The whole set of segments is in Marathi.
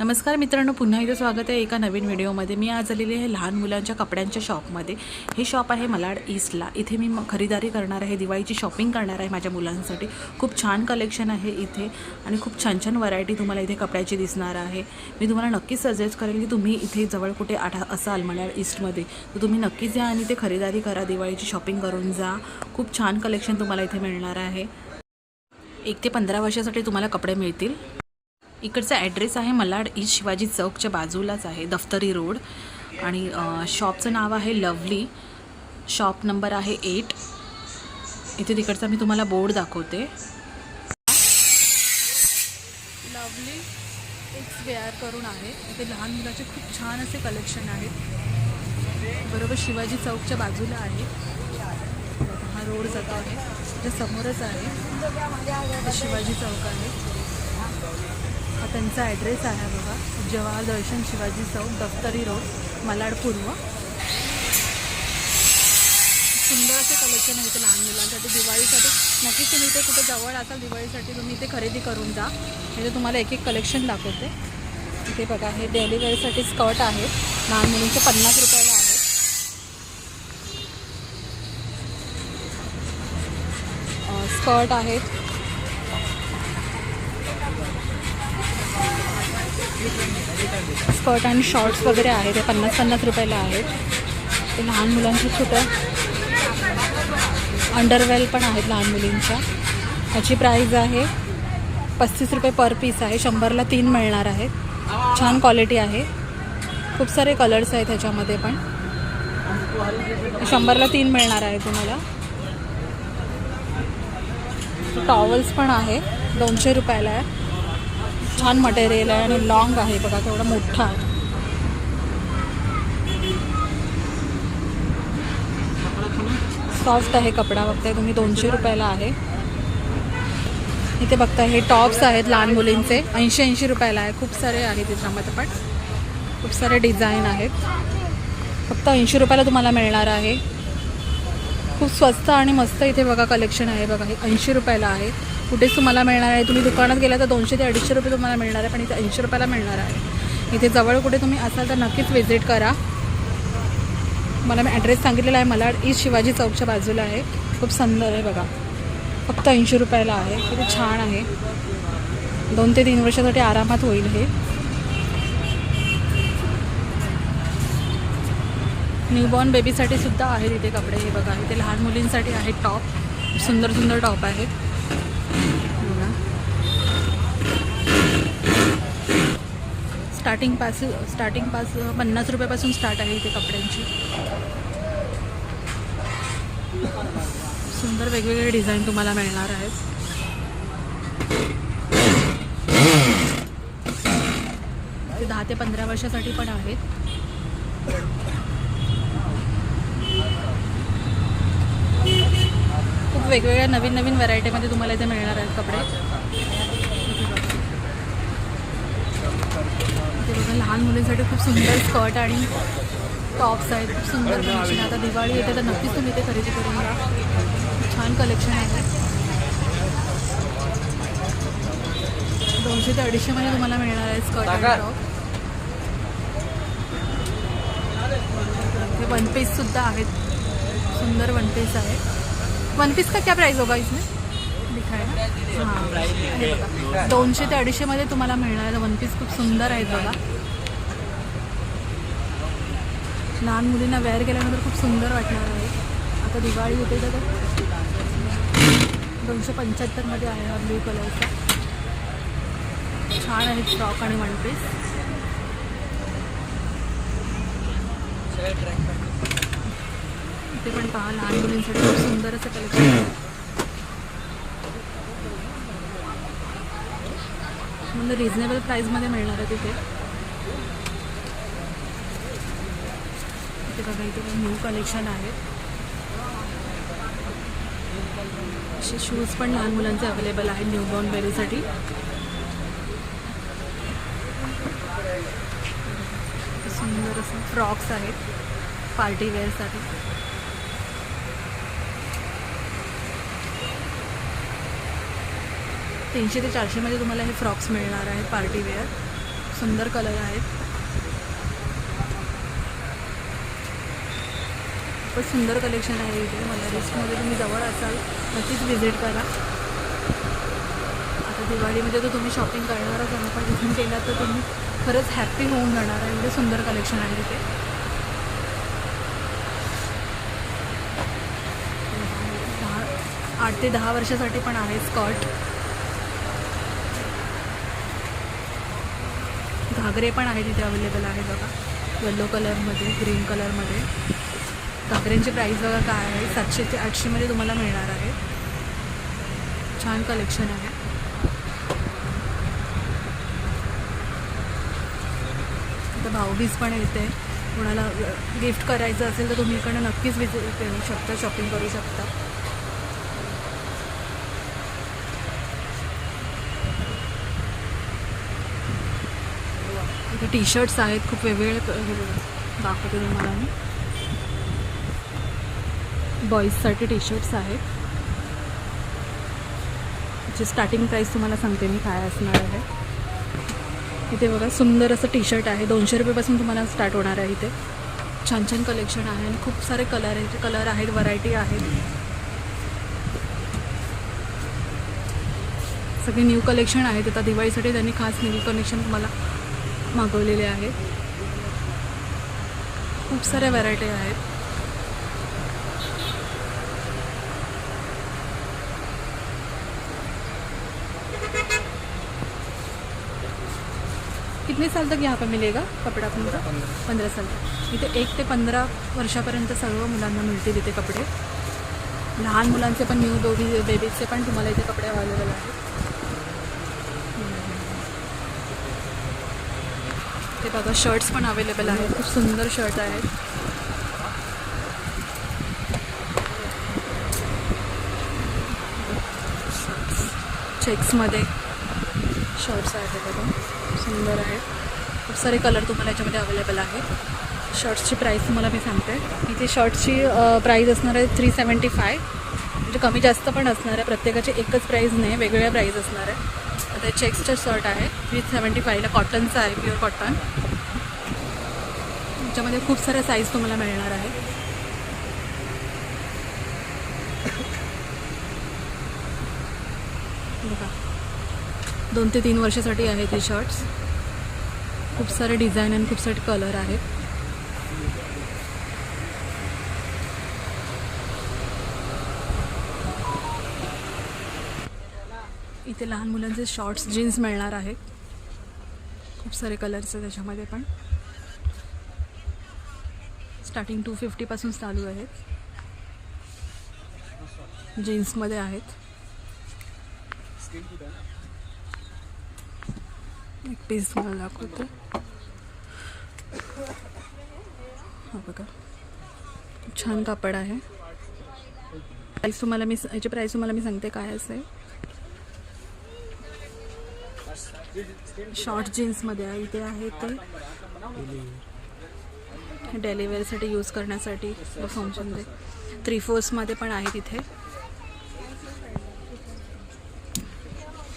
नमस्कार मित्रांनो पुन्हा एकदा स्वागत आहे एका नवीन व्हिडिओमध्ये. मी आज आलेली आहे लहान मुलांच्या कपड्यांच्या शॉपमध्ये. हे शॉप आहे मलाड ईस्टला. इथे मी म- खरीदारी करणार आहे दिवाळीची शॉपिंग करणार आहे माझ्या मुलांसाठी. खूप छान कलेक्शन आहे इथे आणि खूप छान छान व्हरायटी तुम्हाला इथे कपड्याची दिसणार आहे. मी तुम्हाला नक्कीच सजेस्ट करेल की तुम्ही इथे जवळ कुठे आठा असाल मलाड ईस्टमध्ये तर तुम्ही नक्कीच या आणि ते खरेदारी करा दिवाळीची शॉपिंग करून जा. खूप छान कलेक्शन तुम्हाला इथे मिळणार आहे. एक ते पंधरा वर्षासाठी तुम्हाला कपडे मिळतील. इकडचा ॲड्रेस आहे मलाड ईस्ट शिवाजी चौकच्या बाजूलाच आहे दफ्तरी रोड. आणि शॉपचं नाव आहे लवली. शॉप नंबर आहे एट इथे तिकडचा मी तुम्हाला बोर्ड दाखवते. लवली एक्स वेअर करून आहे. इथे लहान मुलाचे खूप छान असे कलेक्शन आहेत. बरोबर शिवाजी चौकच्या बाजूला आहे. हा रोड जातो आहे. जे समोरच आहे. शिवाजी चौक आहे. त्यांचा ॲड्रेस आहे बघा. जवाहर दर्शन शिवाजी चौक दफ्तरी रोड मलाड पूर्व. सुंदर असे कलेक्शन आहे इथे लहान मुलांसाठी. दिवाळीसाठी नक्कीच तुम्ही इथे कुठे जवळ असाल दिवाळीसाठी तुम्ही इथे खरेदी करून जा. म्हणजे तुम्हाला एक एक कलेक्शन दाखवते. इथे बघा हे डेली वेअरसाठी स्कर्ट आहे. लहान मुलींचे पन्नास रुपयाला आहे. स्कर्ट आहेत स्कर्ट आणि शॉर्ट्स वगैरे आहेत ते पन्नास पन्नास रुपयाला आहेत. ते लहान मुलांची छोटं अंडरवेल पण आहेत लहान मुलींच्या. ह्याची प्राईज आहे पस्तीस रुपये पर पीस आहे. शंभरला तीन मिळणार आहेत. छान क्वालिटी आहे. खूप सारे कलर्स आहेत ह्याच्यामध्ये पण. शंभरला तीन मिळणार आहे तुम्हाला. टॉवल्स पण आहे. दोनशे रुपयाला आहे. छान मटेरियल आहे आणि लॉंग आहे. बघा केवढा मोठा आहे. सॉफ्ट आहे कपडा. बघताय तुम्ही दोनशे रुपयाला आहे. इथे बघताय हे टॉप्स आहेत लहान मुलींचे. ऐंशी ऐंशी रुपयाला आहे. खूप सारे आहेत त्याच्यामध्ये पण खूप सारे डिझाईन आहेत. फक्त ऐंशी रुपयाला तुम्हाला मिळणार आहे. खूप स्वस्त आणि मस्त इथे बघा कलेक्शन आहे. बघा हे ऐंशी रुपयाला आहे. कुठेच तुम्हाला मिळणार आहे. तुम्ही दुकानात गेला तर दोनशे ते अडीचशे रुपये तुम्हाला मिळणार आहे पण इथे ऐंशी रुपयाला मिळणार आहे. इथे जवळ कुठे तुम्ही असाल तर नक्कीच व्हिजिट करा. मला मी ॲड्रेस सांगितलेला आहे. मला ईस्ट शिवाजी चौकच्या बाजूला आहे. खूप सुंदर आहे बघा. फक्त ऐंशी रुपयाला आहे. किती छान आहे. दोन ते तीन वर्षासाठी आरामात होईल हे. न्यूबॉर्न बेबीसाठी सुद्धा आहेत इथे कपडे. हे बघा इथे लहान मुलींसाठी आहेत टॉप सुंदर सुंदर टॉप आहेत बघा. स्टार्टिंग पास स्टार्टिंग पास पन्नास रुपयापासून स्टार्ट आहे इथे कपड्यांची. सुंदर वेगवेगळे डिझाईन तुम्हाला मिळणार आहेत. ते दहा ते पंधरा वर्षासाठी पण आहेत. खूप वेगवेगळ्या नवीन नवीन व्हरायटीमध्ये तुम्हाला इथे मिळणार आहेत कपडे. इथे बघा. लहान मुलींसाठी खूप सुंदर स्कर्ट आणि टॉप्स आहेत. खूप सुंदर कलेक्शन आता दिवाळी येते तर नक्कीच तुम्ही इथे खरेदी करून घ्या. छान कलेक्शन आहे. दोनशे ते अडीचशेमध्ये तुम्हाला मिळणार आहे स्कर्ट आणि टॉप. वन पीस सुद्धा आहेत. सुंदर वन पीस आहे. वन पीस का क्या प्राइस होगा इसमें? हां. दोनशे ते अडीचशेमध्ये तुम्हाला मिळणार आहे. वन पीस खूप सुंदर आहेत बघा. लहान मुलींना वेअर केल्यानंतर खूप सुंदर वाटणार आहे. आता दिवाळी होते तर दोनशे पंच्याहत्तरमध्ये आहे हा ब्ल्यू कलरचा छान आहे फ्रॉक आणि वन पीस इथे पण पहा लहान मुलींसाठी खूप सुंदर असं कलेक्शन आहे म्हणजे रिझनेबल मिळणार आहे तिथे. इथे बघा इथे न्यू कलेक्शन आहे. असे शूज पण लहान मुलांचे अवेलेबल आहेत न्यूबॉर्न बेबीसाठी सुंदर असं फ्रॉक्स आहेत पार्टी वेअरसाठी तीनशे ते चारशेमध्ये तुम्हाला हे फ्रॉक्स मिळणार आहेत पार्टी वेअर. सुंदर कलर आहेत. खूपच सुंदर कलेक्शन आहे इथे. मला लिस्टमध्ये तुम्ही जवळ असाल नक्कीच व्हिजिट करा. आता दिवाळीमध्ये तर तुम्ही शॉपिंग करणारच आहे पण इथून केलात तर तुम्ही खरंच हॅप्पी होऊन जाणार आहे. एवढे सुंदर कलेक्शन आहे इथे. दहा आठ ते दहा वर्षासाठी पण आहे स्कर्ट. घागरे पण आहेत इथे अवेलेबल आहे बघा. येलो कलरमध्ये ग्रीन कलरमध्ये घागऱ्यांची प्राईस बघा काय आहे? सातशे ते आठशेमध्ये तुम्हाला मिळणार आहे. छान कलेक्शन आहे. आता भाऊबीज पण येते. कोणाला गिफ्ट करायचं असेल तर तुम्ही इकडनं नक्कीच विजिट करू शकता शॉपिंग करू शकता इथे टी शर्ट्स आहेत खूप वेगवेगळे दाखवते तुम्हाला मी. बॉईजसाठी टी शर्ट्स आहेत. जे स्टार्टिंग प्राईस तुम्हाला सांगते मी काय असणार आहे. इथे बघा सुंदर असं टी शर्ट आहे. दोनशे रुपयेपासून तुम्हाला स्टार्ट होणार आहे इथे. छान छान कलेक्शन आहे आणि खूप सारे कलर आहेत. कलर आहेत व्हरायटी आहेत. सगळे न्यू कलेक्शन आहेत. आता दिवाळीसाठी त्यांनी खास न्यू कलेक्शन तुम्हाला मागवलेले आहेत. खूप साऱ्या व्हरायटी आहेत. कितने साल तक यहाँ पर मिलेगा कपड़ा तुमचा पंधरा साल तक. इथे एक ते पंधरा वर्षापर्यंत सर्व मुलांना मिळतील इथे कपडे. लहान मुलांचे पण न्यू बेबी बेबीजचे पण तुम्हाला इथे कपडे अवेलेबल आहेत ते बघा शर्ट्स पण अवेलेबल आहेत. खूप सुंदर शर्ट आहेत चेक्समध्ये शर्ट्स आहेत बघा. सुंदर आहेत. खूप सारे कलर तुम्हाला याच्यामध्ये अवेलेबल आहेत शर्ट्सची प्राईस तुम्हाला मी सांगते. इथे शर्ट्सची प्राईस असणार आहे थ्री सेवन्टी फाय म्हणजे कमी जास्त पण असणार आहे. प्रत्येकाची एकच प्राईस नाही वेगवेगळ्या प्राईस असणार आहे. ते चेक्सचं शर्ट आहे. थ्री सेवन्टी फायला कॉटनचं आहे प्युअर कॉटन त्याच्यामध्ये खूप साऱ्या साईज तुम्हाला मिळणार आहे. बघा. दोन ते तीन वर्षासाठी आहेत हे शर्ट्स खूप सारे डिझाईन आणि खूप सारे कलर आहेत. इथे लहान मुलांचे शॉर्ट्स जीन्स मिळणार आहेत. खूप सारे कलर्स त्याच्यामध्ये पण. स्टार्टिंग टू फिफ्टीपासून चालू आहेत. जीन्समध्ये आहेत. एक पीस मला दाखवते. हा बघा. छान कापड आहे. प्राईस तुम्हाला मी याची प्राईस तुम्हाला मी सांगते काय असेल. शॉर्ट जीन्समध्ये आहे इथे आहे ते. डेलिव्हरीसाठी यूज करण्यासाठी फंक्शनमध्ये थ्री फोर्समध्ये पण आहे तिथे.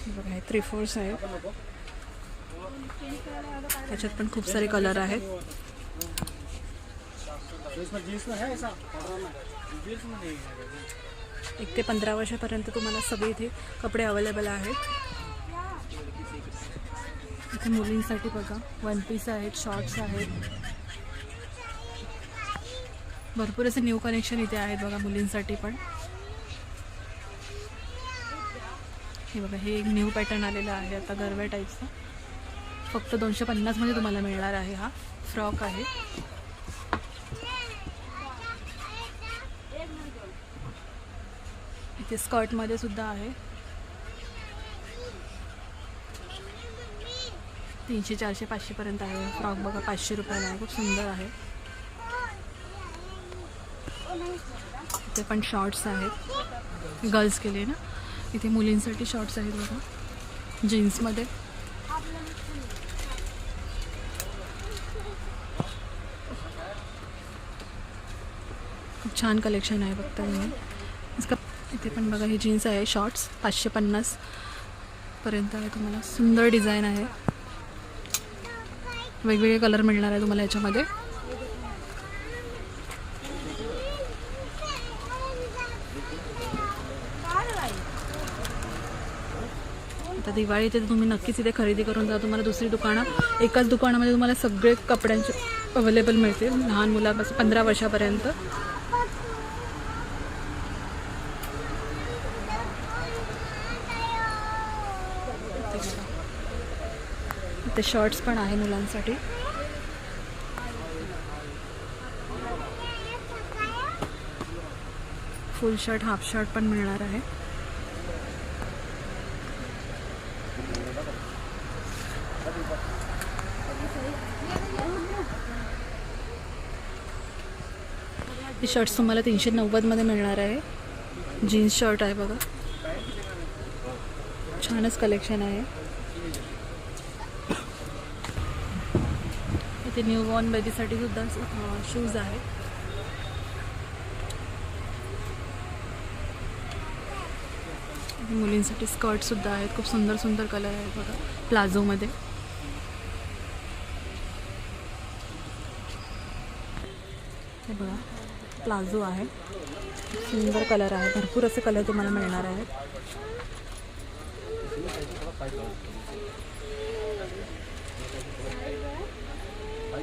बघा थ्री फोर्स आहे. त्याच्यात पण खूप सारे कलर आहेत. एक ते पंधरा वर्षापर्यंत तुम्हाला सगळे इथे कपडे अवेलेबल आहेत. इथे मुलींसाठी बघा. वन पीस आहेत शॉर्ट्स आहेत. भरपूर असे न्यू कलेक्शन इथे आहेत बघा मुलींसाठी पण. हे बघा हे एक न्यू पॅटर्न आलेला आहे आता गरव्या टाईपचा फक्त दोनशे पन्नासमध्ये तुम्हाला मिळणार आहे हा फ्रॉक आहे. इथे स्कर्टमध्ये सुद्धा आहे. तीनशे चारशे पाचशेपर्यंत आहे. फ्रॉक बघा पाचशे रुपयाला आहे. खूप सुंदर आहे. इथे पण शॉर्ट्स आहेत. गर्ल्स केले ना? इथे मुलींसाठी शॉर्ट्स आहेत बघा. जीन्समध्ये खूप छान कलेक्शन आहे बघता तुम्ही. इसका इथे पण बघा हे जीन्स आहे शॉर्ट्स पाचशे पन्नासपर्यंत आहे तुम्हाला. सुंदर डिझाईन आहे. वेगवेगळे कलर मिळणार आहे तुम्हाला याच्यामध्ये. आता दिवाळी ते तुम्ही नक्कीच इथे खरेदी करून जा. तुम्हाला दुसरी दुकानं एकाच दुकानामध्ये तुम्हाला सगळे कपड्यांचे अवेलेबल मिळतील. लहान मुलापासून पंधरा वर्षापर्यंत. ते शर्ट्स पण आहे मुलांसाठी. फुल शर्ट हाफ शर्ट पण मिळणार आहे. हे शर्ट्स तुम्हाला तीनशे नव्वदमध्ये मिळणार आहे. जीन्स शर्ट आहे बघा. छानच कलेक्शन आहे. इथे न्यू बॉर्न बेबीसाठी सुद्धा शूज आहे मुलींसाठी स्कर्ट सुद्धा आहेत. खूप सुंदर सुंदर कलर आहेत बघा प्लाझोमध्ये हे बघा प्लाझो आहे. सुंदर कलर आहे. भरपूर असे कलर तुम्हाला मिळणार आहेत.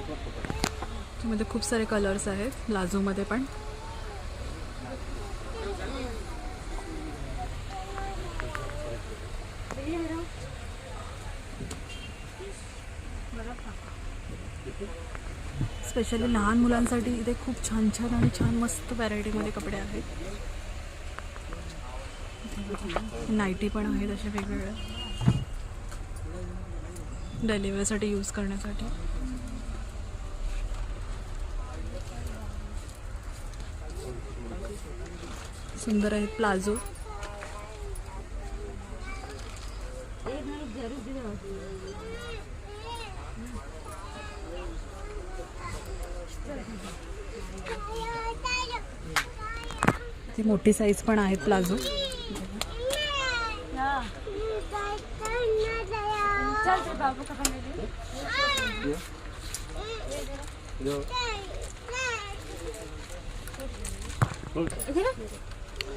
त्यामध्ये खूप सारे कलर्स आहेत प्लाझोमध्ये पण. स्पेशली लहान मुलांसाठी इथे खूप छान छान आणि छान मस्त व्हरायटीमध्ये कपडे आहेत. नाईटी पण आहेत अशा वेगवेगळ्या डेलिव्हरीसाठी यूज करण्यासाठी. सुंदर आहे प्लाझो. ती मोठी साईज पण आहे प्लाझो.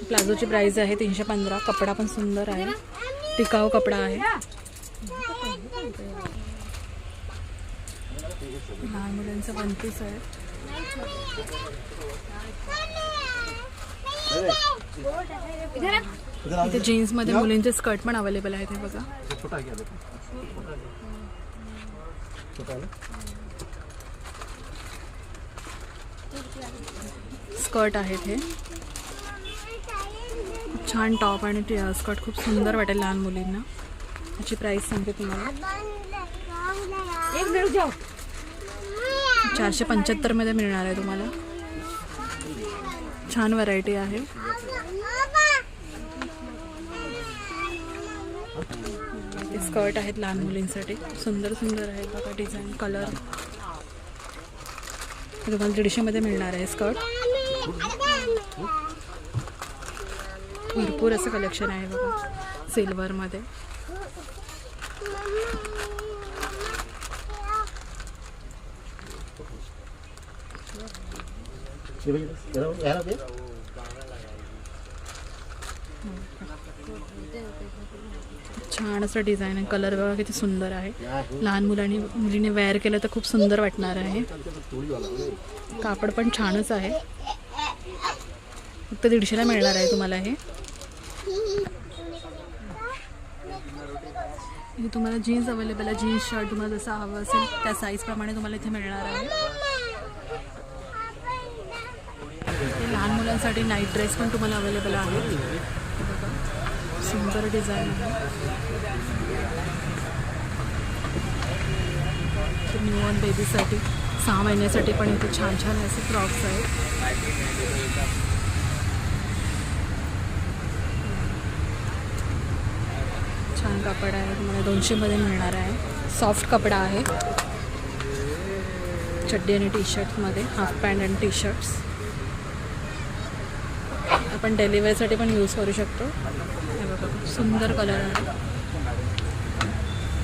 प्लाझोची प्राईज आहे तीनशे पंधरा. कपडा पण सुंदर आहे. टिकाऊ कपडा आहे. लहान मुलांचं वन पीस आहे. इथे जीन्समध्ये मुलींचे स्कर्ट पण अवेलेबल आहेत हे बघा. स्कर्ट आहेत हे. खूप छान टॉप आणि स्कर्ट खूप सुंदर वाटेल लहान मुलींना. याची प्राइस सांगते तुम्हाला. चारशे पंच्याहत्तरमध्ये मिळणार आहे तुम्हाला. छान व्हरायटी आहे. स्कर्ट आहेत लहान मुलींसाठी. सुंदर सुंदर आहेत बघा डिझाईन कलर हे तुम्हाला दीडशेमध्ये मिळणार आहे स्कर्ट. भरपूर असं कलेक्शन आहे बघा सिल्वरमध्ये छान असं डिझाईन आहे. कलर बघा किती सुंदर आहे. लहान मुलांनी मुलीने वेअर केलं तर खूप सुंदर वाटणार आहे. कापड पण छानच आहे. फक्त दीडशेला मिळणार आहे तुम्हाला हे. हे तुम्हाला जीन्स अवेलेबल आहे जीन्स शर्ट तुम्हाला जसं हवं असेल त्या साईजप्रमाणे तुम्हाला इथे मिळणार आहे. लहान मुलांसाठी नाईट ड्रेस पण तुम्हाला अवेलेबल आहे. सुंदर डिझाईन आहे. न्यूअन बेबीसाठी सहा महिन्यासाठी पण इथे छान छान असे फ्रॉक्स आहेत छान कापड आहे तुम्हाला दोनशेमध्ये मिळणार आहे. सॉफ्ट कपडा आहे. चड्डी आणि टी शर्टमध्ये हाफ पॅन्ट आणि टी शर्ट्स आपण डेलिव्हरीसाठी पण यूज करू शकतो. सुंदर कलर आहे.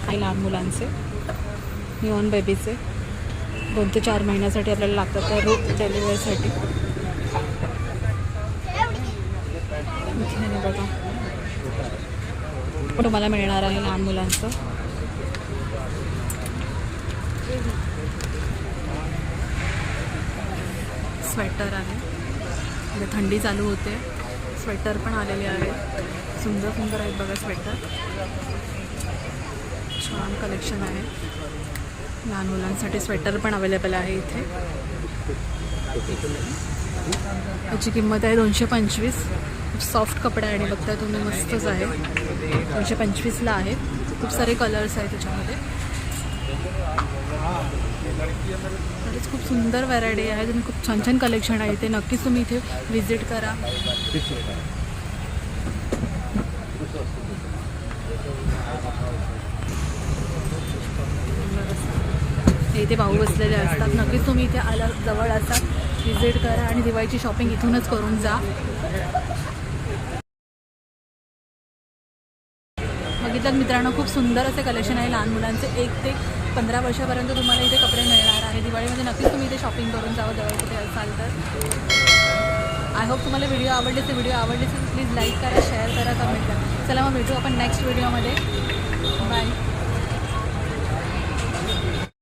काही लहान मुलांचे न्यून बेबीचे दोन ते चार महिन्यासाठी आपल्याला लागतात त्या रोप डेलिव्हरीसाठी बघा. पण तुम्हाला मिळणार आहे लहान मुलांचं? स्वेटर आहे. थंडी चालू होते. स्वेटर पण आलेले आहेत सुंदर सुंदर आहेत बघा स्वेटर. छान कलेक्शन आहे. लहान मुलांसाठी स्वेटर पण अवेलेबल आहे इथे. याची किंमत आहे दोनशे पंचवीस. खूप सॉफ्ट कपडा आहे आणि बघता तुम्ही मस्तच आहे. दोनशे पंचवीसला आहे खूप सारे कलर्स आहेत त्याच्यामध्ये. खरंच खूप सुंदर व्हरायटी आहे. तुम्ही खूप छान छान कलेक्शन आहे इथे. नक्कीच तुम्ही इथे व्हिजिट करा. हे इथे भाऊ बसलेले असतात. नक्कीच तुम्ही इथे आला जवळ असाल. व्हिजिट करा आणि दिवाळीची शॉपिंग इथूनच करून जा. बघितलं मित्रांनो खूप सुंदर असे कलेक्शन आहे लहान मुलांचे. एक ते पंधरा वर्षापर्यंत तुम्हाला इथे कपडे मिळणार आहे. दिवाळीमध्ये नक्कीच तुम्ही इथे शॉपिंग करून जावं जवळ कुठे असाल तर. आय होप तुम्हाला व्हिडिओ आवडले तर व्हिडिओ आवडले तर प्लीज लाईक करा शेअर करा कमेंट करा. चला मग भेटू आपण नेक्स्ट व्हिडिओमध्ये बाय